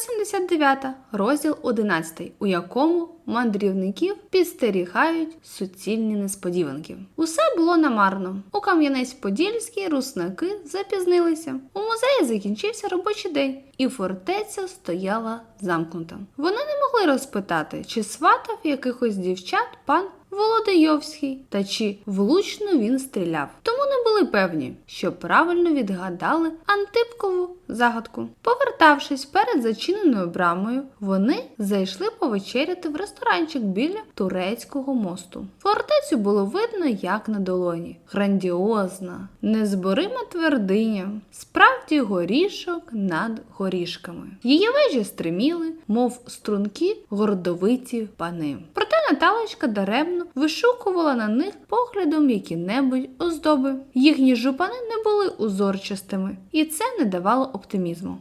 179, розділ 11, у якому мандрівників підстерігають суцільні несподіванки. Усе було намарно. У Кам'янець-Подільській руснаки запізнилися. У музеї закінчився робочий день, і фортеця стояла замкнута. Вони не могли розпитати, чи сватав якихось дівчат пан Володийовський та чи влучно він стріляв. Тому були певні, що правильно відгадали Антипкову загадку. Повертавшись перед зачиненою брамою, вони зайшли повечеряти в ресторанчик біля турецького мосту. Фортецю було видно як на долоні. Грандіозна, незборима твердиня, справді горішок над горішками. Її вежі стриміли, мов струнки гордовиті пани. Наталочка даремно вишукувала на них поглядом які-небудь оздоби. Їхні жупани не були узорчастими, і це не давало оптимізму.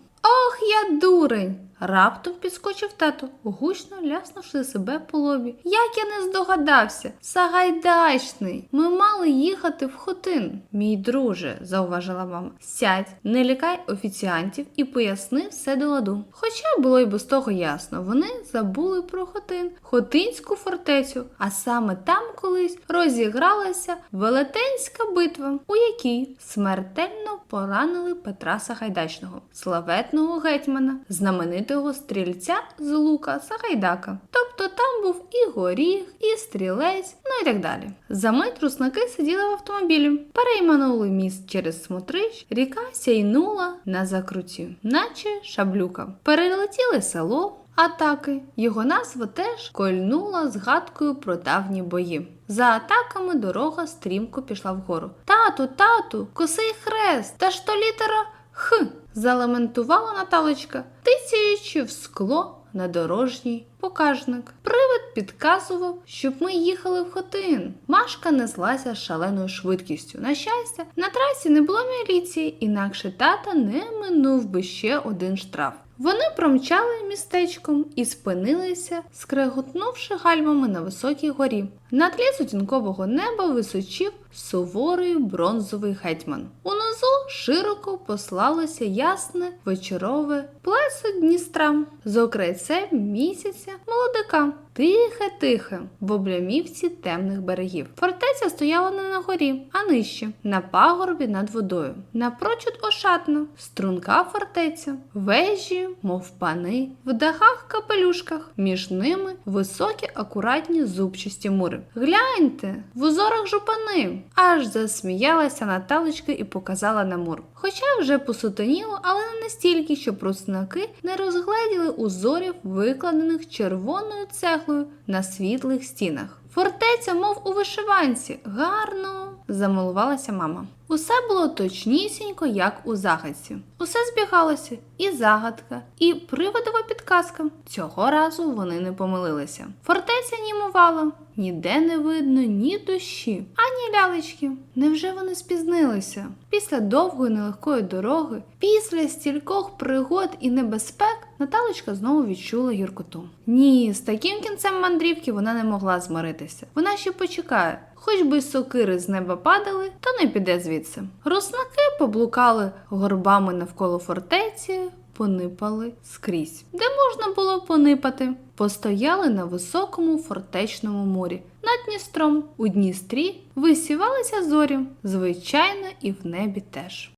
Ох, я дурень! Раптом підскочив тато, гучно ляснувши себе по лобі. Як я не здогадався, Сагайдачний, ми мали їхати в Хотин. Мій друже, зауважила мама, сядь, не лякай офіціантів і поясни все до ладу. Хоча було й без того ясно, вони забули про Хотин, Хотинську фортецю, а саме там колись розігралася велетенська битва, у якій смертельно поранили Петра Сагайдачного, славетного гетьмана, знаменитого стрільця з лука Сагайдака. Тобто там був і горіх, і стрілець, ну і так далі. Замить руснаки сиділи в автомобілі, перейманули міст через Смотрич, ріка сяйнула на закруті, наче шаблюка. Перелетіли село. Атаки. Його назва теж кольнула згадкою про давні бої. За атаками дорога стрімко пішла вгору. Тату, тату, косий хрест, та ж то літера Х. залементувала Наталочка, тицяючи в скло на дорожній покажник. Привид підказував, щоб ми їхали в Хотин. Машка неслася шаленою швидкістю. На щастя, на трасі не було міліції, інакше тата не минув би ще один штраф. Вони промчали містечком і спинилися, скреготнувши гальмами на високій горі. На тлі сутінкового неба височив суворий бронзовий гетьман. Унизу широко послалося ясне вечорове плесо Дністра з окрайцем місяця молодика. Тихе-тихе, в облямівці темних берегів. Фортеця стояла не на горі, а нижче, на пагорбі над водою. Напрочуд ошатна, струнка фортеця, вежі, мов пани, в дахах капелюшках, між ними високі акуратні зубчасті мури. Гляньте, в узорах жупани. Аж засміялася Наталочка і показала на мур. Хоча вже посутеніло, але не настільки, щоб руснаки не розгледіли узорів, викладених червоною цеглою на світлих стінах. Фортеця, мов у вишиванці, гарно замилувалася мама. Усе було точнісінько, як у загадці. Усе збігалося, і загадка, і приводова підказка. Цього разу вони не помилилися. Фортеця німувала, ніде не видно ні душі, ані лялечки. Невже вони спізнилися? Після довгої нелегкої дороги, після стількох пригод і небезпек, Наталочка знову відчула гіркоту. Ні, з таким кінцем мандрівки вона не могла змиритися. Вона ще почекає. Хоч би сокири з неба падали, то не піде звідси. Руснаки поблукали горбами навколо фортеці, понипали скрізь. Де можна було понипати? Постояли на високому фортечному морі над Дністром. У Дністрі висівалися зорі, звичайно, і в небі теж.